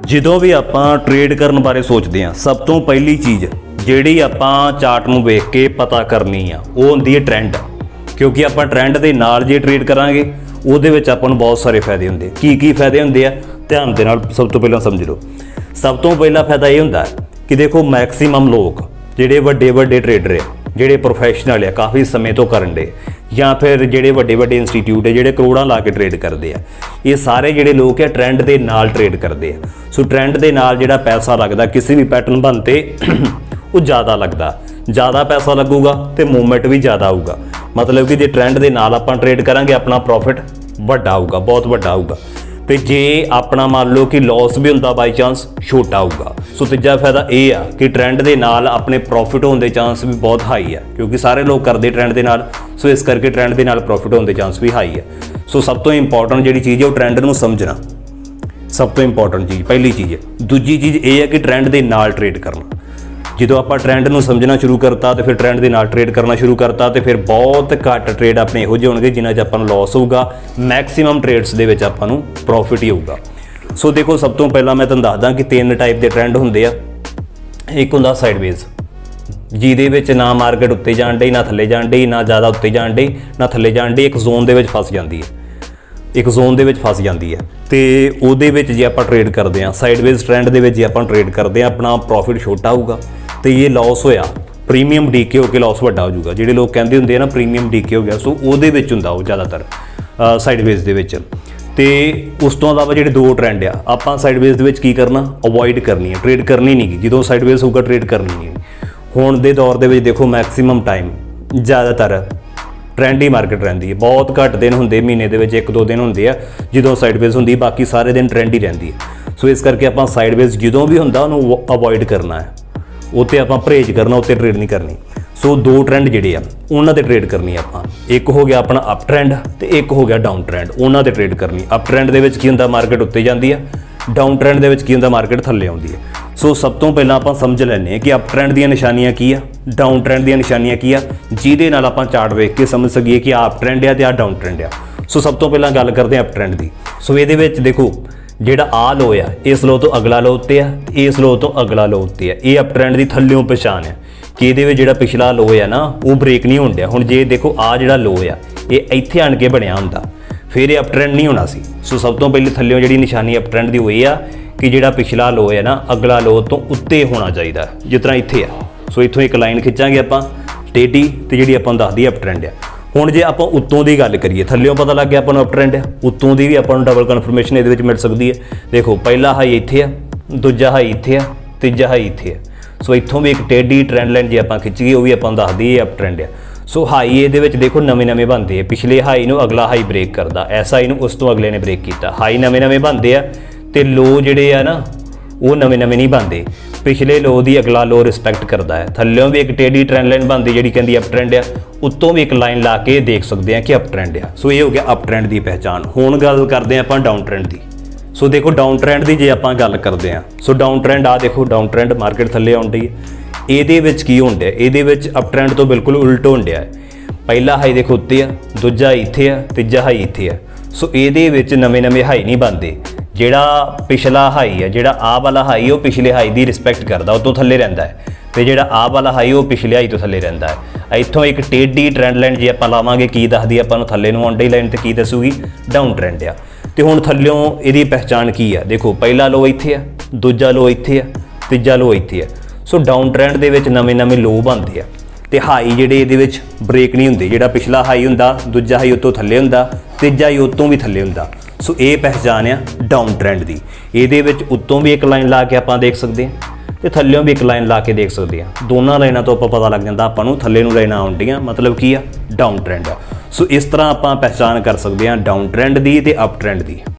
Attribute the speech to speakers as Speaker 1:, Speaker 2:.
Speaker 1: ਜਦੋਂ ਵੀ ਆਪਾਂ ਟ੍ਰੇਡ ਕਰਨ ਬਾਰੇ ਸੋਚਦੇ ਹਾਂ, ਸਭ ਤੋਂ ਪਹਿਲੀ ਚੀਜ਼ ਜਿਹੜੀ ਆਪਾਂ ਚਾਰਟ ਨੂੰ ਵੇਖ ਕੇ ਪਤਾ ਕਰਨੀ ਆ, ਉਹ ਹੁੰਦੀ ਹੈ ਟ੍ਰੈਂਡ ਕਿਉਂਕਿ ਆਪਾਂ ਟ੍ਰੈਂਡ ਦੇ ਨਾਲ ਜੇ ਟ੍ਰੇਡ ਕਰਾਂਗੇ, ਉਹਦੇ ਵਿੱਚ ਆਪਾਂ ਨੂੰ ਬਹੁਤ ਸਾਰੇ ਫਾਇਦੇ ਹੁੰਦੇ ਕੀ ਕੀ ਫਾਇਦੇ ਹੁੰਦੇ ਆ? ਧਿਆਨ ਦੇ ਨਾਲ ਸਭ ਤੋਂ ਪਹਿਲਾਂ ਸਮਝ ਲਓ। ਸਭ ਤੋਂ ਪਹਿਲਾ ਫਾਇਦਾ ਇਹ ਹੁੰਦਾ ਕਿ ਦੇਖੋ ਮੈਕਸਿਮਮ ਲੋਕ, ਜਿਹੜੇ ਵੱਡੇ ਵੱਡੇ ਟ੍ਰੇਡਰ ਆ ਜਿਹੜੇ ਪ੍ਰੋਫੈਸ਼ਨਲ ਆ, ਕਾਫੀ ਸਮੇਂ ਤੋਂ ਕਰਨ ਦੇ। ਜਾਂ ਫਿਰ ਜਿਹੜੇ ਵੱਡੇ ਵੱਡੇ ਇੰਸਟੀਚਿਊਟ ਆ, ਜਿਹੜੇ ਕਰੋੜਾਂ ਲਾ ਕੇ ਟ੍ਰੇਡ ਕਰਦੇ ਆ। ਇਹ ਸਾਰੇ ਜਿਹੜੇ ਲੋਕ ਆ ਟ੍ਰੈਂਡ ਦੇ ਨਾਲ ਟ੍ਰੇਡ ਕਰਦੇ ਆ। ਸੋ ਟ੍ਰੈਂਡ ਦੇ ਨਾਲ ਜਿਹੜਾ ਪੈਸਾ ਲੱਗਦਾ, ਕਿਸੇ ਵੀ ਪੈਟਰਨ ਬਣ ਤੇ ਉਹ ਜ਼ਿਆਦਾ ਲੱਗਦਾ। ਜ਼ਿਆਦਾ ਪੈਸਾ ਲੱਗੂਗਾ ਤੇ ਮੂਵਮੈਂਟ ਵੀ ਜ਼ਿਆਦਾ ਆਊਗਾ। ਮਤਲਬ ਕਿ ਜੇ ਟ੍ਰੈਂਡ ਦੇ ਨਾਲ ਆਪਾਂ ਟ੍ਰੇਡ ਕਰਾਂਗੇ, ਆਪਣਾ ਪ੍ਰੋਫਿਟ ਵੱਡਾ ਆਊਗਾ, ਬਹੁਤ ਵੱਡਾ ਆਊਗਾ। ਤੇ ਜੇ ਆਪਣਾ ਮੰਨ ਲਓ ਕਿ ਲਾਸ ਵੀ ਹੁੰਦਾ ਬਾਈ ਚਾਂਸ ਛੋਟਾ ਹੋਊਗਾ। ਸੋ ਤੀਜਾ ਫਾਇਦਾ ਇਹ ਆ ਕਿ ਟ੍ਰੈਂਡ ਦੇ ਨਾਲ ਆਪਣੇ ਪ੍ਰੋਫਿਟ ਹੋਣ ਦੇ ਚਾਂਸ ਵੀ ਬਹੁਤ ਹਾਈ ਆ, ਕਿਉਂਕਿ ਸਾਰੇ ਲੋਕ ਕਰਦੇ ਟ੍ਰੈਂਡ ਦੇ ਨਾਲ, ਸੋ ਇਸ ਕਰਕੇ ਟ੍ਰੈਂਡ ਦੇ ਨਾਲ ਪ੍ਰੋਫਿਟ ਹੋਣ ਦੇ ਚਾਂਸ ਵੀ ਹਾਈ ਆ। ਸੋ ਸਭ ਤੋਂ ਇੰਪੋਰਟੈਂਟ ਜਿਹੜੀ ਚੀਜ਼ ਹੈ ਉਹ ਟ੍ਰੈਂਡ ਨੂੰ ਸਮਝਣਾ। ਸਭ ਤੋਂ ਇੰਪੋਰਟੈਂਟ ਚੀਜ਼, ਪਹਿਲੀ ਚੀਜ਼ ਹੈ। ਦੂਜੀ ਚੀਜ਼ ਇਹ ਹੈ ਕਿ ਟ੍ਰੈਂਡ ਦੇ ਨਾਲ ਟ੍ਰੇਡ ਕਰਨਾ। ਜਦੋਂ ਆਪਾਂ ਟ੍ਰੈਂਡ ਨੂੰ ਸਮਝਣਾ ਸ਼ੁਰੂ ਕਰਤਾ ਤੇ ਫਿਰ ਟ੍ਰੈਂਡ ਦੇ ਨਾਲ ਟ੍ਰੇਡ ਕਰਨਾ ਸ਼ੁਰੂ ਕਰਤਾ ਤੇ ਫਿਰ ਬਹੁਤ ਘੱਟ ਟ੍ਰੇਡ ਆਪਣੇ ਇਹੋ ਜਿਹੇ ਹੋਣਗੇ ਜਿਨ੍ਹਾਂ 'ਚ ਆਪਾਂ ਨੂੰ ਲਾਸ ਹੋਊਗਾ ਮੈਕਸਿਮਮ ਟ੍ਰੇਡਸ ਦੇ ਵਿੱਚ ਆਪਾਂ ਨੂੰ ਪ੍ਰੋਫਿਟ ਹੀ ਹੋਊਗਾ। ਸੋ ਦੇਖੋ, ਸਭ ਤੋਂ ਪਹਿਲਾਂ ਮੈਂ ਤੁਹਾਨੂੰ ਦੱਸਦਾ ਕਿ ਤਿੰਨ ਟਾਈਪ ਦੇ ਟ੍ਰੈਂਡ ਹੁੰਦੇ ਆ। ਇੱਕ ਹੁੰਦਾ ਸਾਈਡਵੇਜ਼ ਜਿਹਦੇ ਵਿੱਚ ਨਾ ਮਾਰਕੀਟ ਉੱਤੇ ਜਾਣ ਡਈ, ਨਾ ਥੱਲੇ ਜਾਣ ਡਈ, ਨਾ ਜ਼ਿਆਦਾ ਉੱਤੇ ਜਾਣ ਡਈ, ਨਾ ਥੱਲੇ ਜਾਣ ਡਈ, ਇੱਕ ਜ਼ੋਨ ਦੇ ਵਿੱਚ ਫਸ ਜਾਂਦੀ ਹੈ। ਇੱਕ ਜ਼ੋਨ ਦੇ ਵਿੱਚ ਫਸ ਜਾਂਦੀ ਹੈ। ਤੇ ਉਹਦੇ ਵਿੱਚ ਜੇ ਆਪਾਂ ਟ੍ਰੇਡ ਕਰਦੇ ਹਾਂ ਸਾਈਡਵੇਜ਼ ਟ੍ਰੈਂਡ ਦੇ ਵਿੱਚ ਜੇ ਆਪਾਂ ਟ੍ਰੇਡ ਕਰਦੇ ਹਾਂ, ਆਪਣਾ ਪ੍ਰੋਫਿਟ ਛੋਟਾ ਹੋਊਗਾ। ਤੇ ਇਹ ਲਾਸ ਹੋਇਆ ਪ੍ਰੀਮੀਅਮ ਡੀਕੇ ਹੋ ਕੇ ਲਾਸ ਵੱਡਾ ਹੋ ਜਾਊਗਾ। ਜਿਹੜੇ ਲੋਕ ਕਹਿੰਦੇ ਹੁੰਦੇ ਆ ਨਾ ਪ੍ਰੀਮੀਅਮ ਡੀਕੇ ਹੋ ਗਿਆ, ਸੋ ਉਹਦੇ ਵਿੱਚ ਹੁੰਦਾ ਉਹ ਜ਼ਿਆਦਾਤਰ ਸਾਈਡਵੇਜ਼ ਦੇ ਵਿੱਚ। ਤੇ ਉਸ ਤੋਂ ਇਲਾਵਾ ਜਿਹੜੇ ਦੋ ਟ੍ਰੈਂਡ ਆ, ਆਪਾਂ ਸਾਈਡਵੇਜ਼ ਦੇ ਵਿੱਚ ਕੀ ਕਰਨਾ? ਅਵੋਇਡ ਕਰਨੀ ਹੈ। ਟ੍ਰੇਡ ਕਰਨੀ ਨਹੀਂ ਗੀ। ਜਦੋਂ ਸਾਈਡਵੇਜ਼ ਹੋਊਗਾ ਟ੍ਰੇਡ ਕਰਨੀ ਨਹੀਂ ਹੁਣ ਦੇ ਦੌਰ ਦੇ ਵਿੱਚ ਦੇਖੋ ਮੈਕਸਿਮਮ ਟਾਈਮ ਜ਼ਿਆਦਾਤਰ ਟ੍ਰੈਂਡੀ ਮਾਰਕੀਟ ਰਹਿੰਦੀ ਹੈ। ਬਹੁਤ ਘੱਟ ਦਿਨ ਹੁੰਦੇ, ਮਹੀਨੇ ਦੇ ਵਿੱਚ ਇੱਕ ਦੋ ਦਿਨ ਹੁੰਦੇ ਆ, ਜਦੋਂ ਸਾਈਡਵੇਜ਼ ਹੁੰਦੀ ਬਾਕੀ ਸਾਰੇ ਦਿਨ ਟ੍ਰੈਂਡ ਹੀ ਰਹਿੰਦੀ ਹੈ। ਸੋ ਇਸ ਕਰਕੇ ਆਪਾਂ ਸਾਈਡਵੇਜ਼ ਜਦੋਂ ਵੀ ਹੁੰਦਾ, ਉਹਨੂੰ ਅਵੋਇਡ ਕਰਨਾ ਹੈ। ਉੱਤੇ ਆਪਾਂ ਪਰਹੇਜ਼ ਕਰਨਾ, ਉੱਤੇ ਟ੍ਰੇਡ ਨਹੀਂ ਕਰਨੀ। ਸੋ ਦੋ ਟ੍ਰੈਂਡ ਜਿਹੜੇ ਆ, ਉਹਨਾਂ ਤੇ ਟ੍ਰੇਡ ਕਰਨੀ ਆਪਾਂ। ਇੱਕ ਹੋ ਗਿਆ ਆਪਣਾ ਅਪ ਟ੍ਰੈਂਡ ਤੇ ਇੱਕ ਹੋ ਗਿਆ ਡਾਊਨ ਟ੍ਰੈਂਡ ਉਹਨਾਂ ਤੇ ਟ੍ਰੇਡ ਕਰਨੀ। ਅਪ ਟ੍ਰੈਂਡ ਦੇ ਵਿੱਚ ਕੀ ਹੁੰਦਾ ਮਾਰਕੀਟ ਉੱਤੇ ਜਾਂਦੀ ਆ ਡਾਊਨ ਟ੍ਰੈਂਡ ਦੇ ਵਿੱਚ ਕੀ ਹੁੰਦਾ ਮਾਰਕੀਟ ਥੱਲੇ ਆਉਂਦੀ ਹੈ। ਸੋ ਸਭ ਤੋਂ ਪਹਿਲਾਂ ਆਪਾਂ ਸਮਝ ਲੈਂਦੇ ਹਾਂ ਕਿ ਅਪ ਟ੍ਰੈਂਡ ਦੀਆਂ ਨਿਸ਼ਾਨੀਆਂ ਕੀ ਆ। ਡਾਊਨ ਟ੍ਰੈਂਡ ਦੀਆਂ ਨਿਸ਼ਾਨੀਆਂ ਕੀ ਆ? ਜਿਹਦੇ ਨਾਲ ਆਪਾਂ ਚਾਰਟ ਵੇਖ ਕੇ ਸਮਝ ਸਕੀਏ ਕਿ ਆ ਅਪ ਟ੍ਰੈਂਡ ਆ ਤੇ ਆ ਡਾਊਨ ਟ੍ਰੈਂਡ ਆ। ਸੋ ਸਭ ਤੋਂ ਪਹਿਲਾਂ ਗੱਲ ਕਰਦੇ ਹਾਂ ਅਪ ਟ੍ਰੈਂਡ ਦੀ। ਸੋ ਇਹਦੇ ਵਿੱਚ ਦੇਖੋ, ਜਿਹੜਾ ਆ ਲੋ ਆ, ਇਸ ਲੋ ਤੋਂ ਅਗਲਾ ਲੋ ਉੱਤੇ ਆ ਤੇ ਇਸ ਲੋ ਤੋਂ ਅਗਲਾ ਲੋ ਉੱਤੇ ਆ। ਇਹ ਅਪ ਟ੍ਰੈਂਡ ਦੀ ਥੱਲਿਓਂ ਪਛਾਣ ਆ ਕਿ ਇਹਦੇ ਵਿੱਚ ਜਿਹੜਾ ਪਿਛਲਾ ਲੋ ਆ ਨਾ, ਉਹ ਬ੍ਰੇਕ ਨਹੀਂ ਹੋਣ ਡਿਆ। ਹੁਣ ਜੇ ਦੇਖੋ ਆ ਜਿਹੜਾ ਲੋ ਆ, ਇਹ ਇੱਥੇ ਆਣ ਕੇ ਬਣਿਆ ਹੁੰਦਾ। ਫਿਰ ਇਹ ਅਪ ਟ੍ਰੈਂਡ ਨਹੀਂ ਹੋਣਾ ਸੀ। ਸੋ ਸਭ ਤੋਂ ਪਹਿਲੇ ਥੱਲਿਓਂ ਜਿਹੜੀ ਨਿਸ਼ਾਨੀ ਅਪ ਟ੍ਰੈਂਡ ਦੀ ਹੋਈ ਆ ਕਿ ਜਿਹੜਾ ਪਿਛਲਾ ਲੋ ਹੈ ਨਾ, ਅਗਲਾ ਲੋ ਤੋਂ ਉੱਤੇ ਹੋਣਾ ਚਾਹੀਦਾ, ਜਿਸ ਤਰ੍ਹਾਂ ਇੱਥੇ ਆ। ਸੋ ਇੱਥੋਂ ਇੱਕ ਲਾਈਨ ਖਿੱਚਾਂਗੇ ਆਪਾਂ, ਟੇਢੀ ਤੇ ਜਿਹੜੀ ਆਪਾਂ ਨੂੰ ਦੱਸਦੀ ਅਪ ਟ੍ਰੈਂਡ ਆ। ਹੁਣ ਜੇ ਆਪਾਂ ਉੱਤੋਂ ਦੀ ਗੱਲ ਕਰੀਏ, ਥੱਲਿਓਂ ਪਤਾ ਲੱਗ ਗਿਆ ਆਪਾਂ ਨੂੰ ਅਪ ਟ੍ਰੈਂਡ ਆ, ਉੱਤੋਂ ਦੀ ਵੀ ਆਪਾਂ ਨੂੰ ਡਬਲ ਕਨਫਰਮੇਸ਼ਨ ਇਹਦੇ ਵਿੱਚ ਮਿਲ ਸਕਦੀ ਹੈ ਦੇਖੋ, ਪਹਿਲਾ ਹਾਈ ਇੱਥੇ ਆ, ਦੂਜਾ ਹਾਈ ਇੱਥੇ ਆ, ਤੀਜਾ ਹਾਈ ਇੱਥੇ ਆ। ਸੋ ਇੱਥੋਂ ਵੀ ਇੱਕ ਟੇਢੀ ਟ੍ਰੈਂਡ ਲਾਈਨ ਜੇ ਆਪਾਂ ਖਿੱਚੀਏ ਉਹ ਵੀ ਆਪਾਂ ਨੂੰ ਦੱਸਦੀ ਹੈ ਅਪ ਟ੍ਰੈਂਡ ਆ। ਸੋ ਹਾਈ ਇਹਦੇ ਵਿੱਚ ਦੇਖੋ ਨਵੇਂ ਨਵੇਂ ਬਣਦੇ ਆ। ਪਿਛਲੇ ਹਾਈ ਨੂੰ ਅਗਲਾ ਹਾਈ ਬ੍ਰੇਕ ਕਰਦਾ, ਐਸਾ ਹਾਈ ਨੂੰ ਉਸ ਤੋਂ ਅਗਲੇ ਨੇ ਬ੍ਰੇਕ ਕੀਤਾ। ਹਾਈ ਨਵੇਂ ਨਵੇਂ ਬਣਦੇ ਆ ਤੇ ਲੋ ਜਿਹੜੇ ਆ ਨਾ, ਉਹ ਨਵੇਂ ਨਵੇਂ ਨਹੀਂ ਬਣਦੇ। ਪਿਛਲੇ ਲੋ ਦੀ ਅਗਲਾ ਲੋ ਰਿਸਪੈਕਟ ਕਰਦਾ ਹੈ। ਥੱਲੇੋਂ ਵੀ ਇੱਕ ਟੇਢੀ ਟ੍ਰੈਂਡ ਲਾਈਨ ਬਣਦੀ ਜਿਹੜੀ ਕਹਿੰਦੀ ਅਪ ਟ੍ਰੈਂਡ ਆ, ਉੱਤੋਂ ਵੀ ਇੱਕ ਲਾਈਨ ਲਾ ਕੇ ਦੇਖ ਸਕਦੇ ਆ ਕਿ ਅਪ ਟ੍ਰੈਂਡ ਆ। ਸੋ ਇਹ ਹੋ ਗਿਆ ਅਪ ਟ੍ਰੈਂਡ ਦੀ ਪਹਿਚਾਣ। ਹੁਣ ਗੱਲ ਕਰਦੇ ਆ ਆਪਾਂ ਡਾਊਨ ਟ੍ਰੈਂਡ ਦੀ। ਸੋ ਦੇਖੋ ਡਾਊਨ ਟ੍ਰੈਂਡ ਦੀ ਜੇ ਆਪਾਂ ਗੱਲ ਕਰਦੇ ਆ ਸੋ ਡਾਊਨ ਟ੍ਰੈਂਡ ਆ ਦੇਖੋ ਡਾਊਨ ਟ੍ਰੈਂਡ ਮਾਰਕੀਟ ਥੱਲੇ ਆਉਂਦੀ ਹੈ। ਇਹਦੇ ਵਿੱਚ ਕੀ ਹੋਣ ਡਿਆ? ਇਹਦੇ ਵਿੱਚ ਅਪ ਟ੍ਰੈਂਡ ਤੋਂ ਬਿਲਕੁਲ ਉਲਟ ਹੋਣ ਡਿਆ ਹੈ। ਪਹਿਲਾ ਹਾਈ ਦੇਖੋ ਉੱਤੇ ਆ, ਦੂਜਾ ਇੱਥੇ ਆ, ਤੀਜਾ ਹਾਈ ਇੱਥੇ ਆ। ਸੋ ਇਹਦੇ ਵਿੱਚ ਨਵੇਂ-ਨਵੇਂ ਹਾਈ ਨਹੀਂ ਬਣਦੇ। ਜਿਹੜਾ ਪਿਛਲਾ ਹਾਈ ਹੈ ਜਿਹੜਾ ਆਹ ਵਾਲਾ ਹਾਈ ਉਹ ਪਿਛਲੇ ਹਾਈ ਦੀ ਰਿਸਪੈਕਟ ਕਰਦਾ, ਉਹ ਤੋਂ ਥੱਲੇ ਰਹਿੰਦਾ ਹੈ। ਤੇ ਜਿਹੜਾ ਆਹ ਵਾਲਾ ਹਾਈ ਉਹ ਪਿਛਲੇ ਹਾਈ ਤੋਂ ਥੱਲੇ ਰਹਿੰਦਾ ਹੈ। ਇੱਥੋਂ ਇੱਕ ਟੇਢੀ ਟ੍ਰੈਂਡ ਲਾਈਨ ਜੇ ਆਪਾਂ ਲਾਵਾਂਗੇ, ਕੀ ਦੱਸਦੀ ਆਪਾਂ ਨੂੰ? ਥੱਲੇ ਨੂੰ ਆਉਣ ਲਾਈਨ ਤੇ ਕੀ ਦੱਸੂਗੀ? ਡਾਊਨ ਟ੍ਰੈਂਡ ਆ। ਤੇ ਹੁਣ ਥੱਲਿਓਂ ਇਹਦੀ ਪਹਿਚਾਣ ਕੀ ਆ? ਦੇਖੋ, ਪਹਿਲਾ ਲੋ ਇੱਥੇ ਆ, ਦੂਜਾ ਲੋ ਇੱਥੇ ਆ, ਤੀਜਾ ਲੋ ਇੱਥੇ ਆ। ਸੋ ਡਾਊਨ ਟ੍ਰੈਂਡ ਦੇ ਵਿੱਚ ਨਵੇਂ-ਨਵੇਂ ਲੋ ਬਣਦੇ ਆ। ਤੇ ਹਾਈ ਜਿਹੜੇ ਇਹਦੇ ਵਿੱਚ ਬ੍ਰੇਕ ਨਹੀਂ ਹੁੰਦੇ। ਜਿਹੜਾ ਪਿਛਲਾ ਹਾਈ ਹੁੰਦਾ, ਦੂਜਾ ਹਾਈ ਉਤੋਂ ਥੱਲੇ ਹੁੰਦਾ, ਤੀਜਾ ਹਾਈ ਉਤੋਂ ਵੀ ਥੱਲੇ ਹੁੰਦਾ। ਸੋ ਇਹ ਪਹਿਚਾਨ ਆ ਡਾਊਨ ਟ੍ਰੈਂਡ ਦੀ। ਇਹਦੇ ਵਿੱਚ ਉੱਤੋਂ ਵੀ ਇੱਕ ਲਾਈਨ ਲਾ ਕੇ ਆਪਾਂ ਦੇਖ ਸਕਦੇ ਹਾਂ ਤੇ ਥੱਲੇੋਂ ਵੀ ਇੱਕ ਲਾਈਨ ਲਾ ਕੇ ਦੇਖ ਸਕਦੇ ਹਾਂ। ਦੋਨਾਂ ਲਾਈਨਾਂ ਤੋਂ ਆਪਾਂ ਪਤਾ ਲੱਗ ਜਾਂਦਾ ਆਪਾਂ ਨੂੰ ਥੱਲੇ ਨੂੰ ਲਾਈਨਾਂ ਆਉਂਦੀਆਂ, ਮਤਲਬ ਕੀ ਆ? ਡਾਊਨ ਟ੍ਰੈਂਡ ਆ। ਸੋ ਇਸ ਤਰ੍ਹਾਂ ਆਪਾਂ ਪਹਿਚਾਨ ਕਰ ਸਕਦੇ ਹਾਂ ਡਾਊਨ ਟ੍ਰੈਂਡ ਦੀ ਤੇ ਅਪ ਟ੍ਰੈਂਡ ਦੀ।